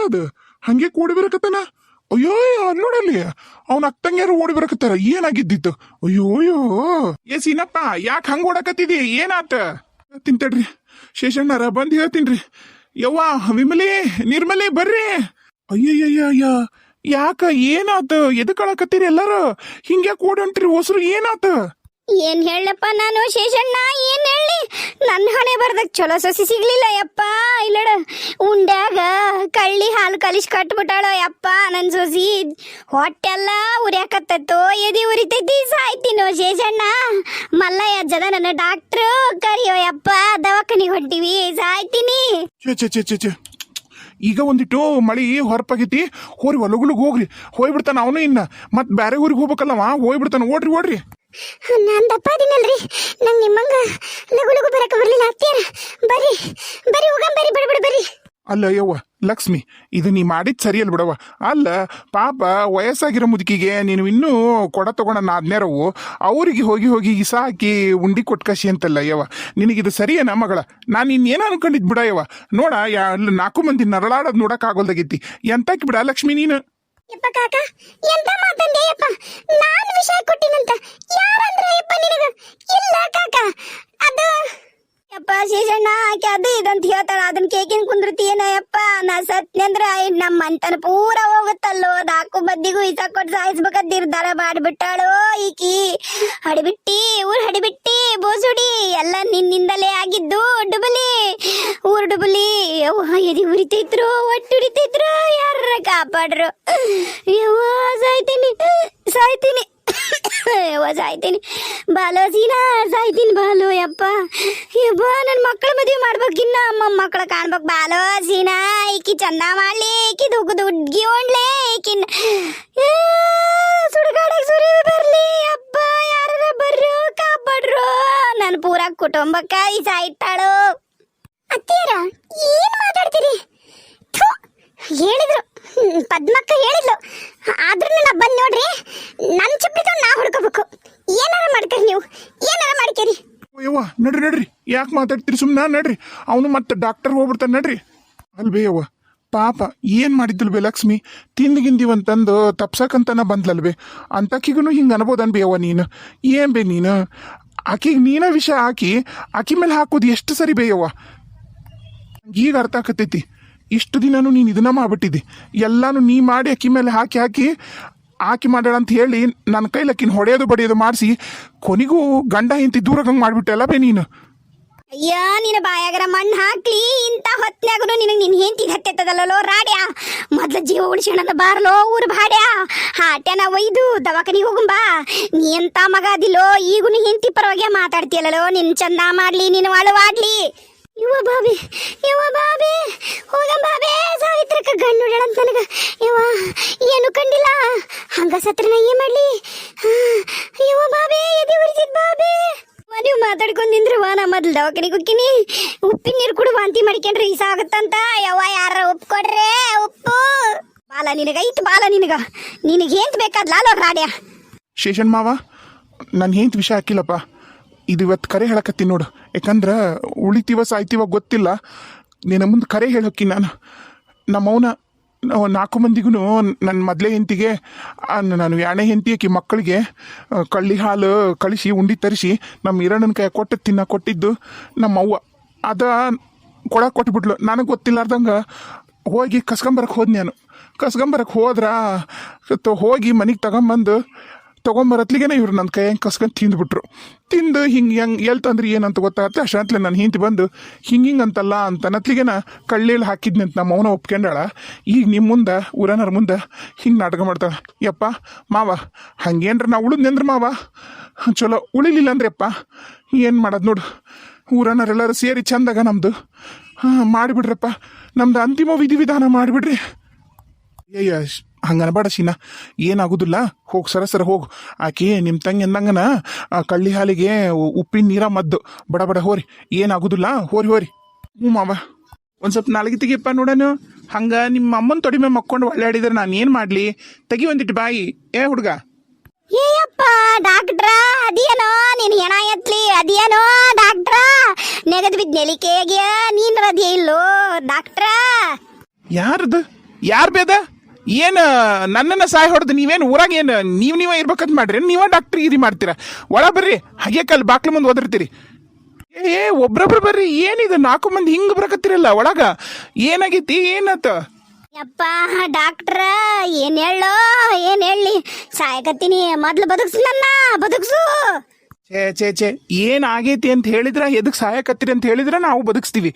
ಏನಲ್ಲ ಅದು? ಹಂಗೆ ಓಡಿ ಬರಕತ್ತಾನ? ಅಯ್ಯೋ ನೋಡಲಿ ಅವ್ನ ಅಕ್ಕಂಗ್ಯಾರು ಓಡಿ ಬರಕತ್ತಾರ. ಏನಾಗಿದ್ದಿತ್ತು? ಅಯ್ಯೋ ಏ, ಸೀನಪ್ಪ, ಯಾಕೆ ಹಂಗ ಓಡಕತ್ತಿದಿ? ಏನಾತ? ತಿಂತಡ್ರಿ ಶೇಷಣ್ಣರ, ಬಂದು ಹೇಳ್ತೀನ್ರಿ ಯವ್ವ, ವಿಮಲಿ, ನಿರ್ಮಲಿ, ಬರ್ರಿ. ಅಯ್ಯಯ್ಯಯ್ಯ. ಯಾಕ, ಏನಾತ? ಎದಕ್ಕಳಕತ್ತೀರಿ ಎಲ್ಲಾರು? ಹಿಂಗ್ಯಾಕ್ ಓಡಂಟ್ರಿ, ಹೊಸರು ಏನಾತ? ಏನ್ ಹೇಳಪ್ಪ ನಾನು ಶೇಷಣ್ಣ? ಏನ್ ಹೇಳಿ? ನನ್ನ ಹಣೆ ಬರ್ದಕ್ ಚಲೋ ಸೊಸಿ ಸಿಗ್ಲಿಲ್ಲ ಯಪ್ಪ. ಇಲ್ಲಡ, ಉಂಡ್ಯಾಗ ಕಳ್ಳಿ ಹಾಲು ಕಲಿಸ್ ಕಟ್ಬಿಟ್ಟಾಳ ಯಪ್ಪ ನನ್ ಸೊಸಿ. ಹೊಟ್ಟೆಲ್ಲ ಉರಿಯಾಕತ್ತೋ ಎದಿ ಉರಿತೈತಿ ಸಾಯ್ತೀನಿ ಶೇಷಣ್ಣ. ಮಲ್ಲಯ್ಯ ಜದ ನನ್ನ ಡಾಕ್ಟ್ರು. ಕರಿಯೋ ಯಪ್ಪ, ದವಾಖಾನಿಗೆ ಹೊಂಟಿವಿ, ಸಾಯ್ತೀನಿ. ಈಗ ಒಂದಿಟ್ಟು ಮಳಿ ಹೊರಪಾಗೈತಿ ಹೋರಿ ಹೊಲಗುಲಿಗೆ ಹೋಗ್ರಿ. ಹೋಗ್ಬಿಡ್ತಾನ ಅವನು ಇನ್ನ. ಮತ್ ಬ್ಯಾರೆ ಊರಿಗೆ ಹೋಗ್ಬೇಕಲ್ಲವ? ಹೋಗ್ಬಿಡ್ತಾನ ಓಡ್ರಿ ಓಡ್ರಿ. ನಾನ್ ದಪ್ಪ ಅದೀನಲ್ರಿ. ನಂಗೆ ನಿಮ್ಮಂಗ ಲಗು ಲಗು ಬರಕ ಬರ್ಲಿಲ್ಲ. ಅತ್ತಿಯರ ಬರ್ರಿ ಬರ್ರಿ ಹೋಗಂ ಬರ್ರಿ ಬಿಡ ಬಿಡ ಬರ್ರಿ. ಅಲ್ಲ ಯವ್ವ ಲಕ್ಷ್ಮಿ, ಇದು ನೀ ಮಾಡಿದ್ ಸರಿಯಲ್ಲ ಬಿಡವ ಅಲ್ಲ, ಪಾಪ ವಯಸ್ಸಾಗಿರೋ ಮುದುಕಿಗೆ ನೀನು ಇನ್ನೂ ಕೊಡ ತೊಗೊಂಡ ನಾದ್ನೇರವು ಅವರಿಗೆ ಹೋಗಿ ಹೋಗಿ ಇಸ ಹಾಕಿ ಉಂಡಿ ಕೊಟ್ಕಶಿ ಅಂತಲ್ಲ ಯವ ನಿನಗಿದು ಸರಿಯೇನಾ ಮಗಳ? ನಾನು ಇನ್ನೇನು ಅನ್ಕೊಂಡಿದ್ದು ಬಿಡ ಯವ ನೋಡ ನಾಲ್ಕು ಮಂದಿ ನರಳಾಡೋದು ನೋಡಕ್ಕಾಗೋಲ್ದಾಗಿತ್ತಿ ಎಂತಕ್ಕೆ ಬಿಡ ಲಕ್ಷ್ಮಿ ನಾನ್ ವಿಷಯ ಕೊಟ್ಟಿನಂತ ಯಾರಂದ್ರ ಯಪ್ಪ ನಿನಗ ಇಲ್ಲ ಕಾಕ ಅದು ಯಪ್ಪ ಶೇಷಣ್ಣ ಆಕೆ ಅದು ಇದಂತ ಹೇಳ್ತಾಳ ಅದನ್ನ ಕೇಕಿನ ಕುಂದ್ರತಿ ಏನ ಯಪ್ಪ ನಾ ಸತ್ನಂದ್ರ ನಮ್ಮ ಮಂತನ ಪೂರ ಹೋಗುತ್ತಲ್ಲೋ? ನಾಲ್ಕು ಬದ್ದಿಗೂ ಇಸ ಕೊಟ್ಟು ಸಾಯಿಸ್ಬೇಕಂತ ನಿರ್ಧಾರ ಮಾಡಿಬಿಟ್ಟಾಳು ಈಕಿ. ಹಡಿಬಿಟ್ಟಿ, ಊರ್ ಹಡಿಬಿಟ್ಟಿ, ಬೋಸುಡಿ, ಎಲ್ಲ ನಿನ್ನಿಂದಲೇ ಆಗಿದ್ದು ಡುಬಲಿ. ಊರ್ ಡುಬಲಿ ಎದಿ ಉರಿತೈತ್ರು ಒಟ್ಟು ಉರಿತೈತ್ರು ಯಾರ ಕಾಪಾಡ್ರು? ಸಾಯ್ತೀನಿ ಸಾಯ್ತೀನಿ. ಬಾಲೋ ಸೀನಾ ಸಾಯ್ತೀನಿ ಬಾಲು, ಯಪ್ಪ. ಯಪ್ಪ ನನ್ನ ಮಕ್ಕಳ ಮದುವೆ ಮಾಡ್ಬೇಕಿನ್ನ ಅಮ್ಮ ಮಕ್ಕಳ ಕಾಣ್ಬೇಕು. ಬಾಲೋ ಸೀನಾ ಈಕಿ ಚಂದ ಮಾಡ್ಲಿ, ಈಕಿ ದುಗ್ಗು ದುಡ್ಗಿ ಉಣ್ಲೆ ಈಕಿನ ಸುಡುಗಾಡಕ್ಕೆ ಸುರಿ ಬರ್ಲಿ ಅಪ್ಪ ಯಾರ ಬರ್ರು, ಕಾಪಾಡ್ರು. ನನ್ನ ಪೂರ ಕುಟುಂಬಕ್ಕ ಈ ಸಾಯ್ತಾಳು. ಅತ್ತೀರ ಏನ್ ಮಾತಾಡ್ತೀರಿ? ಹೇಳಿದ್ರು. ಪದ್ಮಕ್ಕ ಹೇಳಿದ್ಲು. ಆದ್ರೂ ನಾ ಬಂದ್ ನೋಡ್ರಿ. ನನ್ ಚಪ್ಪಲಿ ತಗೊಂಡ್ ನಾ ಹುಡ್ಕೋಬೇಕು. ಏನಾರ ಮಾಡ್ಕರಿ ನೀವು? ಏನಾರ ಮಾಡ್ಕೇರಿ ಯವ್ವ, ನಡ್ರಿ ನಡ್ರಿ. ಯಾಕೆ ಮಾತಾಡ್ತೀರಿ? ಸುಮ್ಮನೆ ನಡ್ರಿ. ಅವನು ಮತ್ತೆ ಡಾಕ್ಟರ್ ಹೋಗ್ಬಿಡ್ತಾನೆ, ನಡ್ರಿ. ಅಲ್ವೇ ಯವ್ವ, ಪಾಪ ಏನು ಮಾಡಿದ್ಲು ಬೇ ಲಕ್ಷ್ಮಿ? ತಿಂದು ಗಿಂದಿವಂತಂದು ತಪ್ಸಕಂತನ ಬಂದ್ಲಲ್ವೇ? ಅಂತಕಿಗೂ ಹಿಂಗೆ ಅನ್ಬೋದನ್ ಬೇ ಯವ್ವ ನೀನು? ಏನ್ ಬೇ ನೀನು? ಆಕಿಗೆ ನೀನ ವಿಷ ಹಾಕಿ ಆಕಿ ಮೇಲೆ ಹಾಕೋದು ಎಷ್ಟು ಸರಿ ಬೇಯವ್ವ ಈಗ ಅರ್ಥ ಆಕತೈತಿ ಇಷ್ಟು ದಿನನೂ ನೀನು ಇದನ್ನ ಮಾಡ್ಬಿಟ್ಟಿದ್ದಿ. ಎಲ್ಲಾನು ನೀ ಮಾಡಿ ಅಕ್ಕಿ ಮೇಲೆ ಹಾಕಿ ಹಾಕಿ ಆಕಿ ಮಾಡ್ಯಾಳ ಅಂತ ಹೇಳಿ ನನ್ನ ಕೈಲಿ ಅಕ್ಕಿನ ಹೊಡೆಯೋದು ಬಡಿಯೋದು ಮಾಡಿಸಿ, ಕೊನೆಗೂ ಗಂಡ ಹಿಂತಿ ದೂರಗಂಗೆ ಮಾಡಿಬಿಟ್ಟೆಲ್ಲ ಬೇ ನೀನು? ಅಯ್ಯ, ನಿನ್ನ ಬಾಯಾಗರ ಮಣ್ಣು ಹಾಕ್ಲಿ, ಇಂಥ ಹೊತ್ನ್ಯಾಗನು ನಿನಗೆ ನಿನ್ ಹೆಂಡತಿ ಹತ್ತೆತ್ತದಲ್ಲೋ ರಾಡ್ಯಾ. ಮೊದ್ಲು ಜೀವ ಉಳಿಸೋಣ ಬಾರ್ಲೋ ಊರು ಭಾಡ್ಯ. ಹಾಟ್ಯಾನ ಒಯ್ದು, ದವಾಖಾನಿಗೆ ಹೋಗುಂಬಾ ನೀ ಎಂತ ಮಗ ಅದಿಲ್ಲೋ ಈಗೂ ಹೆಂಡತಿ ಪರವಾಗಿ ಮಾತಾಡ್ತೀಯಲ್ಲೋ ನಿನ್ ಚಂದ ಮಾಡ್ಲಿ ನಿನ್ನ ವಾಳವಾಡ್ಲಿ ಇವ ಬಾಬಿ, ಯುವ ಬಾಬಿ, ಹೋಗಂ ಬಾಬಿ, ಸಾವಿತ್ರಕ್ಕ ಗಣ್ಣು ಅಂತ ನನಗ. ಯವ್ವ, ಏನು ಕಂಡಿಲ್ಲ? ಹಂಗ ಸತ್ರನ ಏನ್ ಮಾಡ್ಲಿ. ಇವ ಬಾಬಿ, ಎದೆ ಉರಿಸಿದ್ ಬಾಬಿ. ನೀವು ಮಾತಾಡ್ಕೊಂಡ್ ನಿಂದ್ರವ್ವ ನಾ ಮೊದ್ಲು ದವಾಖಾನಿಗೆ ಹೋಗ್ತೀನಿ. ಉಪ್ಪಿನ ನೀರು ಕುಡು ವಾಂತಿ ಮಾಡ್ಕೊಂಡ್ರೆ ಈಸ ಆಗತ್ತಂತ. ಯವ್ವ, ಯಾರ ಉಪ್ಪು ಕೊಡ್ರೆ? ಉಪ್ಪು. ಬಾಲ ನಿನಗ, ಇತ್ತು ಬಾಲ ನಿನಗ. ನಿನಗೆ ಏಂತ ಬೇಕಾದ್ಲ ಅಲ್ಲೋ ರಾಡ್ಯ ಶೇಷನ್ ಮಾವ ನಾನು ಏಂತ ವಿಷಯ ಹಾಕಿಲ್ಲಪ್ಪ. ಇದು ಇವತ್ತು ಕರೆ ಹೇಳಕತ್ತೀನಿ ನೋಡು. ಯಾಕಂದ್ರೆ ಉಳಿತೀವ ಸಾಯ್ತೀವ ಗೊತ್ತಿಲ್ಲ. ನಿನ್ನ ಮುಂದೆ ಕರೆ ಹೇಳೋಕ್ಕಿ ನಾನು. ನಮ್ಮವನ ನಾಲ್ಕು ಮಂದಿಗೂ ನನ್ನ ಮೊದಲೇ ಹೆಂತಿಗೆ ನಾನು ಎರಡನೇ ಹೆಂಡತಿ ಆಕಿ ಮಕ್ಕಳಿಗೆ ಕಳ್ಳಿ ಹಾಲು ಕಳಿಸಿ, ಉಂಡಿ ತರಿಸಿ ನಮ್ಮ ಇರಣ್ಣನ ಕೈ ಕೊಟ್ಟು ತಿನ್ನ ಕೊಟ್ಟಿದ್ದು ನಮ್ಮ ಅವ್ವ. ಅದ ಕೊಡಕ್ಕೆ ಕೊಟ್ಬಿಟ್ಲು. ನನಗೆ ಗೊತ್ತಿಲ್ಲಾರ್ದಂಗೆ ಹೋಗಿ ಕಸ್ಕೊಂಬರಕ್ಕೆ ಹೋದ್ ನಾನು. ಕಸ್ಕೊಂಬರಕ್ಕೆ ಹೋದ್ರ ಹೋಗಿ ಮನೆಗೆ ತಗೊಂಬಂದು ತೊಗೊಂಬರತ್ಲಿಗೆನೆ ಇವ್ರು ನನ್ನ ಕೈಯಂಗೆ ಕಸ್ಕೊಂಡು ತಿಂದ್ಬಿಟ್ರು. ತಿಂದು ಹಿಂಗೆ ಹೆಂಗೆ ಎಲ್ಲಿ ತಂದ್ರಿ ಏನಂತ ಗೊತ್ತಾಗತ್ತೆ? ಅಷ್ಟಂತಲೇ ನಾನು ಹಿಂತಿ ಬಂದು, ಹಿಂಗೆ ಹಿಂಗೆ ಅಂತಲ್ಲ ಅಂತ ನತ್ಲಿಗೆನ ಹಾಕಿದ್ನಿ ಅಂತ ನಮ್ಮ ಅವನ ಒಪ್ಕೊಂಡಾಳ. ಈಗ ನಿಮ್ಮ ಮುಂದೆ ಊರನರ ಮುಂದೆ ಹಿಂಗೆ ನಾಟಕ ಮಾಡ್ತಾಳೆ. ಯಪ್ಪ, ಮಾವ, ಹಂಗೇನ್ರ ನಾ ಉಳಿದ್ನೆಂದ್ರೆ ಮಾವ? ಚಲೋ ಉಳಿಲಿಲ್ಲ ಅಂದ್ರೆ ಯಪ್ಪ, ಏನು ಮಾಡೋದು ನೋಡು. ಊರನರೆಲ್ಲರೂ ಸೇರಿ ಚಂದಾಗ ನಮ್ಮದು ಹಾಂ, ಮಾಡಿಬಿಡ್ರಪ್ಪ. ನಮ್ದು ಅಂತಿಮ ವಿಧಿವಿಧಾನ ಮಾಡಿಬಿಡ್ರಿ. ಅಯ್ಯ ಹಂಗನಬೇಡ ಶೀನಾ. ಏನಾಗೋದಿಲ್ಲ? ಹೋಗಿ ಸರ ಸರ ಹೋಗು. ಆಕೆ ನಿಮ್ಮ ತಂಗಿ ಅಂದಂಗನ ಆ ಕಳ್ಳಿ ಹಾಲಿಗೆ ಉಪ್ಪಿನ ನೀರ ಮದ್ದು. ಬಡ ಬಡ ಹೋರಿ. ಏನಾಗೋದಿಲ್ಲ? ಹೋರಿ ಹೋರಿ. ಹ್ಞೂ ಮಾವ. ಒಂದು ಸ್ವಲ್ಪ ನಾಲ್ಗೆ ತೆಗಿಯಪ್ಪ ನೋಡನು. ಹಂಗೆ ನಿಮ್ಮ ಅಮ್ಮನ ತೊಡಿ ಮೇಲೆ ಮಕ್ಕೊಂಡು ಒಳ್ಳಾಡಿದ್ರೆ ನಾನು ಏನು ಮಾಡಲಿ? ತೆಗಿ ಒಂದಿಟ್ಟು ಬಾಯಿ. ಏ ಹುಡುಗ. ಏಯಪ್ಪ ಡಾಕ್ಟ್ರ ಅದೇನೋ ನೀನು ಹೆಣ ಎತ್ಲಿ ಅದೇನೋ ಡಾಕ್ಟ್ರ ನೆಗದು ಬಿದ್ ನೆಲಿಕೆಗೆ ನೀನ್ ಅದೇ ಇಲ್ಲೋ? ಡಾಕ್ಟ್ರ. ಯಾರದು? ಯಾರು ಬೇದ? ಏನು ನನ್ನನ್ನು ಸಹಾಯ ಹೊಡೆದು ನೀವೇನು ಊರಾಗ ಏನು ನೀವು ನೀವೇ ಇರ್ಬೇಕಂತ ಮಾಡ್ರಿ ನೀವೇ ಡಾಕ್ಟ್ರಿಗೆ ಇದು ಮಾಡ್ತೀರಾ? ಒಳ ಬರ್ರಿ ಹಾಗೆ ಕಲ್ ಬಾಕ್ಲ ಮುಂದೆ ಓದಿರ್ತೀರಿ ಏ ಒಬ್ರೊಬ್ರು ಬರ್ರಿ ಏನಿದು ನಾಲ್ಕು ಮಂದಿ ಹಿಂಗೆ ಬರಕತ್ತಿರಲ್ಲ ಒಳಗ? ಏನಾಗೈತಿ ಏನತ್ತ ಯಪ್ಪ ಡಾಕ್ಟ್ರ ಏನ್ ಹೇಳೋ ಏನ್ ಹೇಳಿ? ಸಾಯಕತ್ತೀನಿ ಮೊದ್ಲು ಬದುಕ್ಸು ನನ್ನ ಬದುಕ್ಸು! ಛೇ ಛೇ ಛೇ ಏನ್ ಆಗೈತಿ ಅಂತ ಹೇಳಿದ್ರ ಎದಕ್ ಸಹಾಯಕತ್ತೀರಿ ಅಂತ ಹೇಳಿದ್ರ ನಾವು ಬದುಕಿಸ್ತೀವಿ.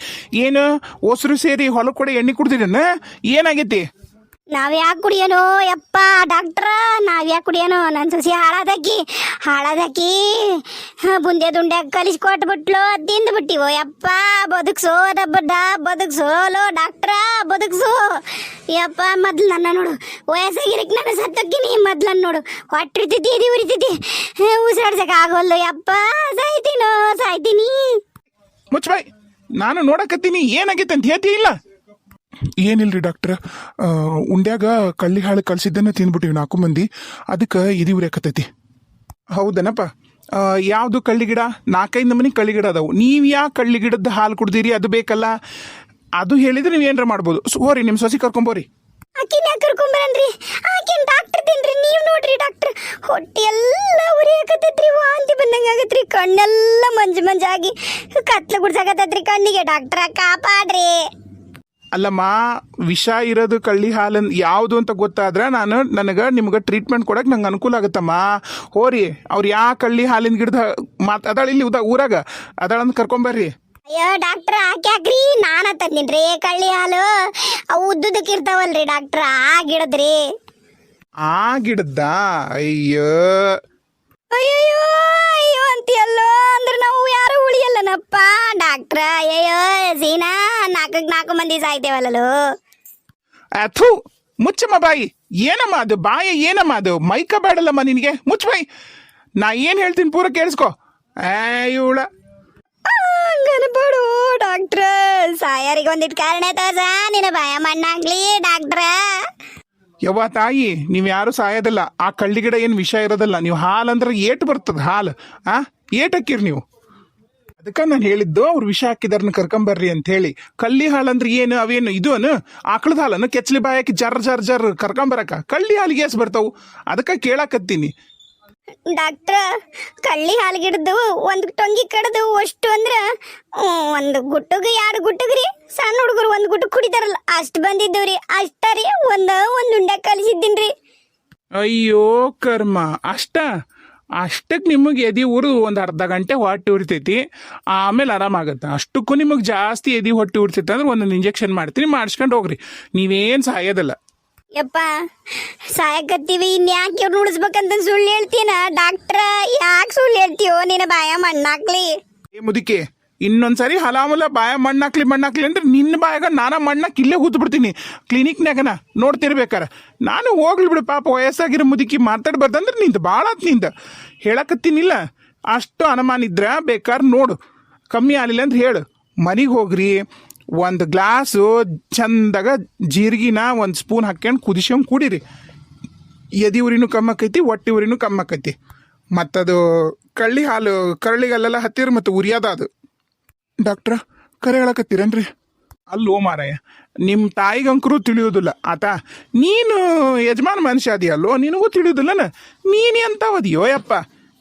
ಏನು ಒಸರು ಸೇರಿ ಹೊಲಕ್ಕೆ ಕೂಡ ಎಣ್ಣೆ ಕುಡ್ದಿರನ ಏನಾಗೈತಿ ನಾವ್ ಯಾಕೆ ಕುಡಿಯೋನು? ಯಪ್ಪ, ಡಾಕ್ಟ್ರ ನಾವ್ ಯಾಕೆ ಕುಡಿಯೋನು? ನನ್ನ ಸೊಸಿ ಹಾಳಾದಕ್ಕಿ ಹಾಳಾದಕ್ಕಿ. ಬುಂದೆ ದುಂಡೆ ಕಲಿಸಿ ಕೊಟ್ಬಿಟ್ಲು ತಿಂದು ಬಿಟ್ಟಿವೋ ಯಪ್ಪ, ಬದುಕ್ಸೋ ದಬ್ಬಡ್ಡ ಬದುಕ್ಸೋಲೋ ಡಾಕ್ಟ್ರ, ಬದುಕ್ಸು. ಯಪ್ಪ, ಮೊದ್ಲು ನನ್ನ ನೋಡು. ವಯಸ್ಸಾಗಿರಕ್ಕೆ ನನ್ನ ಸತ್ತಕ್ಕಿನಿ ಮೊದ್ಲನ್ನ ನೋಡು. ಹೊಟ್ಟಿರ್ತೈತಿ ಇದು ಉರಿತೈತಿ ಉಸಿರಾಡ್ಸಕ್ ಆಗೋಲ್ಲ ಯಪ್ಪ, ಸಾಯ್ತೀನೋ, ಸಾಯ್ತೀನಿ. ಮುಚ್ಚಬಾಯ್ ನಾನು ನೋಡಕತ್ತೀನಿ, ಏನಾಗೈತೆ ಅಂತ ಹೇಳ್ತಿ ಇಲ್ಲ? ಏನಿಲ್ರಿ ಡಾಕ್ಟ್ರ್ ಉಂಡ್ಯಾಗ ಕಳ್ಳಿ ಹಾಳು ಕಳ್ಸಿದ್ದನ್ನ ತಿಂದ್ಬಿಟ್ಟಿವಿ ನಾಲ್ಕು ಮಂದಿ. ಅದಕ್ಕೆ ಇದು ಉರಿಯಾಕತೈತಿ ಹೌದನಪ್ಪ. ಯಾವುದು ಯಾವ್ದು ಕಳ್ಳಿ ಗಿಡ? ನಾಲ್ಕೈದು ನಮೂನಿ ಕಳ್ಳಿ ಗಿಡ ಅದಾವು. ನೀವು ಯಾ ಕಳ್ಳಿ ಗಿಡದ ಹಾಲು ಕುಡ್ದಿರಿ? ಅದು ಬೇಕಲ್ಲ? ಅದು ಹೇಳಿದ್ರೆ ನೀವು ಏನಾರ ಮಾಡ್ಬೋದು. ಸೊ, ಹೋರಿ ನಿಮ್ಮ ಸೊಸಿ ಕರ್ಕೊಂಬೋರಿ ಆಕಿನ ಯಾಕೆ ಕರ್ಕೊಂಬರನ್ರಿ ಆಕಿನ ಡಾಕ್ಟರ್ ತಿನ್ರಿ ನೀವು ನೋಡ್ರಿ ಡಾಕ್ಟರ್ ಹೊಟ್ಟೆ ಎಲ್ಲ ಉರಿಯಾಕತ್ತೈತ್ರಿ. ವಾಂತಿ ಬಂದಂಗ ಆಗತ್ರಿ. ಕಣ್ಣೆಲ್ಲ ಮಂಜು ಮಂಜಾಗಿ ಕತ್ಲ ಗುಡ್ಸಾಕತ್ತೈತ್ರಿ. ಕಣ್ಣಿಗೆ ಡಾಕ್ಟ್ರ ಕಾಪಾಡ್ರಿ. ಅಲ್ಲಮ್ಮ ವಿಷ ಇರೋದು ಕಳ್ಳಿ ಹಾಲನ್ ಯಾವುದು ಅಂತ ಗೊತ್ತಾದ್ರೆ ನಾನು ನನಗೆ ನಿಮ್ಗೆ ಟ್ರೀಟ್ಮೆಂಟ್ ಕೊಡಕ್ಕೆ ನಂಗೆ ಅನುಕೂಲ ಆಗುತ್ತಮ್ಮ ಹೋರಿ ಅವ್ರು ಯಾ ಕಳ್ಳಿ ಹಾಲಿನ ಗಿಡದ ಮಾತು ಅದಾಳ ಇಲ್ಲಿ ಉದ ಊರಾಗ? ಅದಾಳಂತ ಕರ್ಕೊಂಬರ್ರಿ ಅಯ್ಯೋ ಡಾಕ್ಟ್ರ್ ಹಾಕ್ಯಾಕ್ರಿ ನಾನ ತಂದಿನ್ರಿ ಕಳ್ಳಿ ಹಾಲು. ಅವು ಉದ್ದುದಕ್ಕೆ ಇರ್ತಾವಲ್ರಿ ಡಾಕ್ಟ್ರ್ ಆ ಗಿಡದ್ರಿ ಆ ಗಿಡದ ಅಯ್ಯೋ. ಅಯ್ಯಯ್ಯೋ ಅಯ್ಯೋ ಅಂತೀಯಲ್ಲೋ ಅಂದ್ರೆ ನಾವು ಯಾರು ಉಳಿಯಲ್ಲನಪ್ಪ ಡಾಕ್ಟ್ರ ಅಯ್ಯಯ್ಯೋ ಸೀನಾ ನಾಲ್ಕಕ್ಕೆ ನಾಲ್ಕು ಮಂದಿ ಸಾಯ್ತೇವಲ್ಲೋ ಅಥು ಮುಚ್ಚಮ್ಮ ಬಾಯಿ ಏನಮ್ಮ ಅದು? ಬಾಯ ಏನಮ್ಮ ಅದು? ಮೈಕ ಬೇಡಲ್ಲಮ್ಮ ನಿನಗೆ? ಮುಚ್ಚ ಬಾಯಿ. ನಾ ಏನು ಹೇಳ್ತೀನಿ ಪೂರ ಕೇಳಿಸ್ಕೊ. ಇವಳ. ಗನಪಡು ಡಾಕ್ಟ್ರ. ಸಾಯಾರಿಗೆ ಒಂದಿಟ್ಟು ಕಾರಣ ತೋಸ ನಿನ್ನ ಭಯ ಮಣ್ಣಾಗ್ಲಿ ಡಾಕ್ಟ್ರ. ಯವ್ವ ತಾಯಿ, ನೀವು ಯಾರು ಸಾಯೋದಲ್ಲ. ಆ ಕಳ್ಳಿ ಗಿಡ ಏನು ವಿಷ ಇರೋದಲ್ಲ. ನೀವು ಹಾಲು ಅಂದ್ರೆ ಏಟು ಬರ್ತದ, ಹಾಲು. ಆ? ಏಟ್ ಹಾಕಿರಿ ನೀವು. ಅದಕ್ಕೆ ನಾನು ಹೇಳಿದ್ದು, ಅವ್ರು ವಿಷ ಹಾಕಿದಾರನ್ನ ಕರ್ಕೊಂಬರ್ರಿ ಅಂತ ಹೇಳಿ ಕಳ್ಳಿ ಹಾಲು ಅಂದ್ರೆ ಏನು, ಅವೇನು ಇದು ಅನು ಆಕಳದ ಹಾಲನ್ನು ಕೆಚ್ಚಲಿ ಬಾಯಕ್ಕೆ ಜರ್ ಜರ್ ಜರ್ ಕರ್ಕೊಂಬರಕ. ಕಳ್ಳಿ ಹಾಲಿಗೆ ಎಸ್ ಬರ್ತಾವು. ಅದಕ್ಕೆ ಕೇಳಾಕತ್ತೀನಿ. ಡಾಕ್ಟ್ರ, ಕಳ್ಳಿ ಹಾಲು ಗಿಡದು ಒಂದು ಟೊಂಗಿ ಕಡ್ದು ಅಷ್ಟು ಅಂದ್ರೆ ಒಂದು ಗುಟ್ಟಗ ಎರಡು ಗುಟ್ಟಗ್ರಿ ಸಣ್ಣ ಹುಡುಗರು ಒಂದು ಗುಟ್ಟು ಕುಡಿತಾರಲ್ಲ, ಅಷ್ಟು ಬಂದಿದ್ದವ್ರಿ ಅಷ್ಟ ರೀ, ಒಂದ ಒಂದು ಉಂಡೆ ಕಲಿಸಿದ್ದೀನ್ರಿ ಅಯ್ಯೋ ಕರ್ಮ, ಅಷ್ಟ? ಅಷ್ಟಕ್ಕೆ ನಿಮಗೆ ಎದಿ ಊರು ಒಂದು ಅರ್ಧ ಗಂಟೆ ಹೊಟ್ಟೆ ಉರಿತೈತಿ. ಆಮೇಲೆ ಆರಾಮಾಗುತ್ತೆ ಅಷ್ಟಕ್ಕೂ ನಿಮಗೆ ಜಾಸ್ತಿ ಎದಿ ಹೊಟ್ಟೆ ಉರಿತೈತೆ ಅಂದ್ರೆ ಒಂದೊಂದು ಇಂಜೆಕ್ಷನ್ ಮಾಡ್ತೀನಿ, ಮಾಡಿಸ್ಕೊಂಡು ಹೋಗ್ರಿ. ನೀವೇನು ಸಾಯೋದಿಲ್ಲ. ಯಪ್ಪ, ಸಾಯಕತ್ತೀವಿ ಇನ್ಯಾಕೆ ಇವ್ರು ಉಳಿಸ್ಬೇಕಂತ ಸುಳ್ಳು ಹೇಳ್ತೀನ? ಡಾಕ್ಟ್ರ, ಯಾಕೆ ಸುಳ್ಳು ಹೇಳ್ತೀಯೋ? ನಿನ್ನ ಬಾಯ ಮಣ್ಣಾಕ್ಲಿ. ಏ ಮುದಿಕೆ, ಇನ್ನೊಂದ್ಸರಿ ಹಲಾಮುಲ ಬಾಯ ಮಣ್ಣಾಕ್ಲಿ ಮಣ್ಣಾಕ್ಲಿ ಅಂದ್ರೆ ನಿನ್ನ ಬಾಯಾಗ ನಾನ ಮಣ್ಣಾಕ್ ಇಲ್ಲೇ ಕೂತು ಬಿಡ್ತೀನಿ ಕ್ಲಿನಿಕ್ನಾಗನ ನೋಡ್ತಿರ್ಬೇಕಾರ. ನಾನು ಹೋಗ್ಲಿ ಬಿಡು, ಪಾಪ ವಯಸ್ಸಾಗಿರೋ ಮುದುಕಿ ಮಾತಾಡ್ಬಾರ್ದಂದ್ರೆ ನಿಂದು ಭಾಳ ಆತ್ನಿಂದ. ಹೇಳಕತ್ತೀನಿಲ್ಲ. ಅಷ್ಟು ಅನುಮಾನ ಇದ್ರೆ ಬೇಕಾದ್ರೆ ನೋಡು. ಕಮ್ಮಿ ಆಗಲಿಲ್ಲ ಅಂದ್ರೆ ಹೇಳು. ಮನೆಗೆ ಹೋಗ್ರಿ ಒಂದು ಗ್ಲಾಸು ಚಂದಾಗ ಜೀರಿಗಿನ ಒಂದು ಸ್ಪೂನ್ ಹಾಕ್ಯಂಡು ಕುದಿಸ್ಕೊಂಡು ಕುಡೀರಿ. ಎದಿ ಉರಿನೂ ಕಮ್ಮಕ್ಕೈತಿ ಹೊಟ್ಟೆ ಉರಿನೂ ಕಮ್ಮಕ್ಕೈತಿ ಮತ್ತದು ಕಳ್ಳಿ ಹಾಲು, ಕರಳಿಗಲ್ಲೆಲ್ಲ ಹತ್ತಿರ ಮತ್ತು ಉರಿಯದ ಅದು. ಡಾಕ್ಟ್ರ, ಕರೆ ಹೇಳಕತ್ತೀರೇನ್ರಿ? ಅಲ್ಲೋ ಮಾರಾಯ ನಿಮ್ಮ ತಾಯಿಗಂಕರೂ ತಿಳಿಯೋದಿಲ್ಲ. ಆತ, ನೀನು ಯಜಮಾನ್ ಮನುಷ್ಯ ಅದಿಯಲ್ಲೋ, ನಿನಗೂ ತಿಳಿಯೋದಿಲ್ಲನ? ನೀನು ಅದಿಯೋ ಯಪ್ಪ?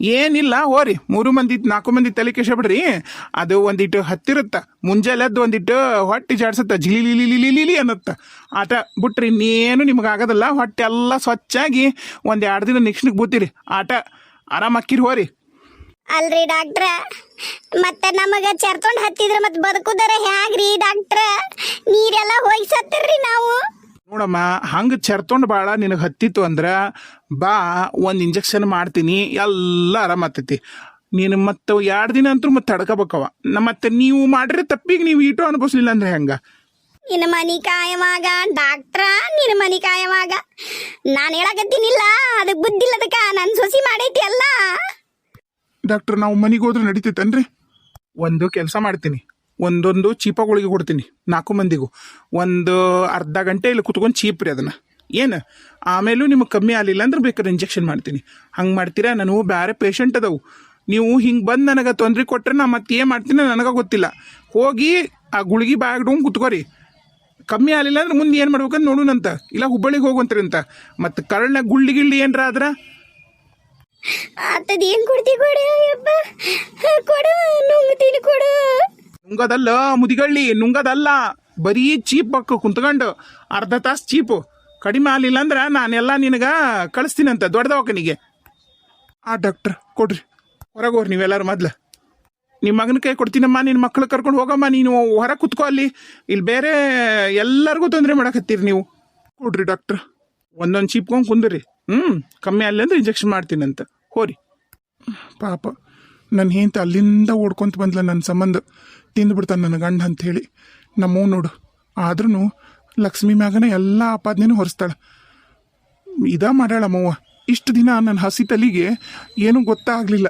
ಏನಿಲ್ಲ, ಹೋರಿ. ಮೂರು ಮಂದಿ, ನಾಲ್ಕು ಮಂದಿ ತಲೆ ಬಿಡ್ರಿ ಅದು ಒಂದಿಟ್ಟು ಹತ್ತಿರುತ್ತ. ಮುಂಜಾನೆ ಎದ್ದು ಒಂದಿಟ್ಟು ಹೊಟ್ಟೆ ಜಾಡ್ಸತ್ತ. ಜಿಲಿಲಿಲಿಲಿಲಿಲಿ ಅನ್ನತ್ತ. ಆಟ ಬಿಟ್ರಿ ಇನ್ನೇನು ನಿಮ್ಗೆ ಆಗೋದಿಲ್ಲ ಹೊಟ್ಟೆ ಎಲ್ಲ ಸ್ವಚ್ಛಾಗಿ ಒಂದು ಎರಡು ದಿನ ನೆಕ್ಸ್ಟಿಗೆ ಬೂತಿರಿ. ಆಟ ಆರಾಮಾಕಿರಿ ಹೋರಿ. ಅಲ್ರಿ ಡಾಕ್ಟ್ರ. ಮತ್ತೆ ನಮಗ ಚರ್ಕೊಂಡ್ ಹತ್ತಿದ್ರ ಮತ್ತೆ ಬದುಕುದರ ಹ್ಯಾಗ್ರಿ ಡಾಕ್ಟ್ರ? ನೀರೆಲ್ಲ ಹೋಗಿ ನಾವು. ನೋಡಮ್ಮ ಹಂಗೆ ಚೆರ್ತೊಂಡು ಭಾಳ ನಿನಗೆ ಹತ್ತಿತ್ತು ಅಂದ್ರೆ ಬಾ ಒಂದು ಇಂಜೆಕ್ಷನ್ ಮಾಡ್ತೀನಿ ಎಲ್ಲ ಆರಾಮತ್ತೈತಿ ನೀನು ಮತ್ತೆ ಎರಡು ದಿನ ಅಂತೂ ಮತ್ತೆ ತಡ್ಕೋಬೇಕವ ಮತ್ತೆ ನೀವು ಮಾಡಿರೋ ತಪ್ಪಿಗೆ ನೀವು ಈಟು ಅನುಭವಿಸ್ಲಿಲ್ಲ ಅಂದ್ರೆ ಹೆಂಗೆ? ನಿನ್ನ ಮನಿ ಕಾಯವಾಗ ಡಾಕ್ಟ್ರ ನಿನ್ನ ಮನಿ ಕಾಯಮಾಗ ನಾನು ಹೇಳಕತ್ತೀನಿಲ್ಲ ಅದಕ್ಕೆ ಬುದ್ಧಿಲ್ಲದಕ್ಕ ನನ್ನ ಸೊಸಿ ಮಾಡೈತಿ ಅಲ್ಲ. ಡಾಕ್ಟರ್ ನಾವು ಮನೆಗೆ ಹೋದ್ರೆ ನಡೀತೈತನ್ರಿ? ಒಂದು ಕೆಲಸ ಮಾಡ್ತೀನಿ. ಒಂದೊಂದು ಚೀಪಗಳಿಗೆ ಕೊಡ್ತೀನಿ, ನಾಲ್ಕು ಮಂದಿಗೂ. ಒಂದು ಅರ್ಧ ಗಂಟೆ ಇಲ್ಲಿ ಕುತ್ಕೊಂಡು ಚೀಪ್ ರೀ ಅದನ್ನು. ಏನು? ಆಮೇಲೂ ನಿಮಗೆ ಕಮ್ಮಿ ಆಗಲಿಲ್ಲ ಅಂದ್ರೆ ಬೇಕಾದ್ರೆ ಇಂಜೆಕ್ಷನ್ ಮಾಡ್ತೀನಿ. ಹಂಗೆ ಮಾಡ್ತೀರಾ? ನಾನು ಬೇರೆ ಪೇಷಂಟ್ ಅದಾವು. ನೀವು ಹಿಂಗೆ ಬಂದು ನನಗೆ ತೊಂದರೆ ಕೊಟ್ಟರೆ ನಾ ಮತ್ತೆ ಏನು ಮಾಡ್ತೀನಿ ನನಗೆ ಗೊತ್ತಿಲ್ಲ. ಹೋಗಿ ಆ ಗುಳಿಗೆ ಬ್ಯಾಗ್ ಕುತ್ಕೋರಿ. ಕಮ್ಮಿ ಆಗಲಿಲ್ಲ ಅಂದ್ರೆ ಮುಂದೆ ಏನು ಮಾಡ್ಬೇಕಂತ ನೋಡೋಣಂತ ಇಲ್ಲ ಹುಬ್ಬಳ್ಳಿಗೆ ಹೋಗುವಂತ್ರಿ ಅಂತ. ಮತ್ತು ಕರಳ್ನ ಗುಳ್ಳಿ ಗಿಳ್ಳಿ ಏನರ ಆದ್ರೆ? ಆತದ ಏನು ಕೊಡ್ತಿ ಕೊಡು ಯಪ್ಪ ಕೊಡು, ನುಂಗ್ತೀನಿ ಕೊಡು. ನುಂಗದಲ್ಲ ಮುದಿಗಳ್ಳಿ, ನುಂಗದಲ್ಲ. ಬರೀ ಚೀಪ್ ಬಕ್ ಕುಂತ್ಕೊಂಡು ಅರ್ಧ ತಾಸು ಚೀಪು. ಕಡಿಮೆ ಆಗಲಿಲ್ಲ ಅಂದ್ರೆ ನಾನೆಲ್ಲ ನಿನಗೆ ಕಳಿಸ್ತೀನಂತ ದೊಡ್ಡ ದವಾಖಾನಿಗೆ. ಆ ಡಾಕ್ಟ್ರ್, ಕೊಡ್ರಿ. ಹೊರಗೆ ಹೋಗ್ರಿ ನೀವೆಲ್ಲರೂ ಮೊದ್ಲು. ನಿಮ್ಮ ಮಗನ ಕೈ ಕೊಡ್ತೀನಮ್ಮ ನಿನ್ನ ಮಕ್ಳು ಕರ್ಕೊಂಡು ಹೋಗಮ್ಮ, ನೀನು ಹೊರ ಕುತ್ಕೋ ಅಲ್ಲಿ. ಇಲ್ಲಿ ಬೇರೆ ಎಲ್ಲರಿಗೂ ತೊಂದರೆ ಮಾಡಕತ್ತೀರಿ ನೀವು. ಕೊಡ್ರಿ ಡಾಕ್ಟ್ರ್. ಒಂದೊಂದು ಚೀಪ್ಕೊಂಡು ಕುಂದ್ರಿ. ಹ್ಞೂ ಕಮ್ಮಿ ಅಲ್ಲಿ ಅಂದ್ರೆ ಇಂಜೆಕ್ಷನ್ ಮಾಡ್ತೀನಂತ. ಹೋರಿ. ಪಾಪ ನನ್ನ ಹೆಂತ ಅಲ್ಲಿಂದ ಓಡ್ಕೊಂತ ಬಂದ್ಲ ನನ್ನ ಸಂಬಂಧ. ತಿಂದ್ಬಿಡ್ತಾನೆ ನನ್ನ ಗಂಡ ಅಂಥೇಳಿ. ನಮ್ಮವ್ ನೋಡು ಆದ್ರೂ ಲಕ್ಷ್ಮಿ ಮ್ಯಾಗನೇ ಎಲ್ಲ ಆಪಾದನೆನೂ ಹೊರಿಸ್ತಾಳೆ. ಇದ ಮಾಡ್ಯಾಳಮ್ಮವ್ವ ಇಷ್ಟು ದಿನ ನನ್ನ ಹಸಿ ತಲಿಗೆ ಏನೂ ಗೊತ್ತಾಗಲಿಲ್ಲ.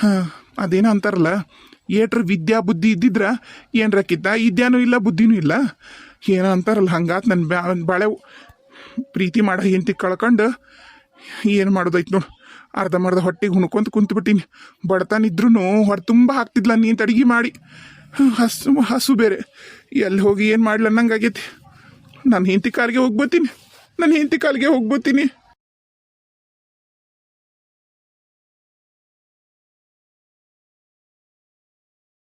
ಹಾಂ, ಅದೇನೋ ಅಂತಾರಲ್ಲ, ಏಟ್ರ ವಿದ್ಯಾ ಬುದ್ಧಿ ಇದ್ದಿದ್ರ ಏನ್ರಕ್ಕಿದ್ದ ವಿದ್ಯಾನೂ ಇಲ್ಲ, ಬುದ್ಧಿನೂ ಇಲ್ಲ. ಏನೋ ಅಂತಾರಲ್ಲ, ಹಂಗಾತ್ ನನ್ನ ಬ್ಯಾ ಬಾಳೆವು ಪ್ರೀತಿ ಮಾಡೋ ಹೆಂಡತಿ ಕಳ್ಕೊಂಡು ಏನು ಮಾಡೋದೈತೆ ನೋಡು. ಅರ್ಧಂಬರ್ಧ ಹೊಟ್ಟೆಗೆ ಹುಣ್ಕೊಂತ ಕುಂತ್ಬಿಟ್ಟಿನಿ. ಬಡತನ ಇದ್ರೂ ಹೊರ ತುಂಬ ಹಾಕ್ತಿದ್ಲ ನೀನು ಅಡಿಗೆ ಮಾಡಿ. ಹಸು ಹಸು ಬೇರೆ. ಎಲ್ಲಿ ಹೋಗಿ ಏನು ಮಾಡ್ಲ ಅನ್ನಂಗಾಗೈತಿ. ನಾನು ಹೆಂಡತಿ ಕಾಲಿಗೆ ಹೋಗ್ಬೋತೀನಿ ನನ್ನ ಹೆಂಡತಿ ಕಾಲಿಗೆ ಹೋಗ್ಬೋತೀನಿ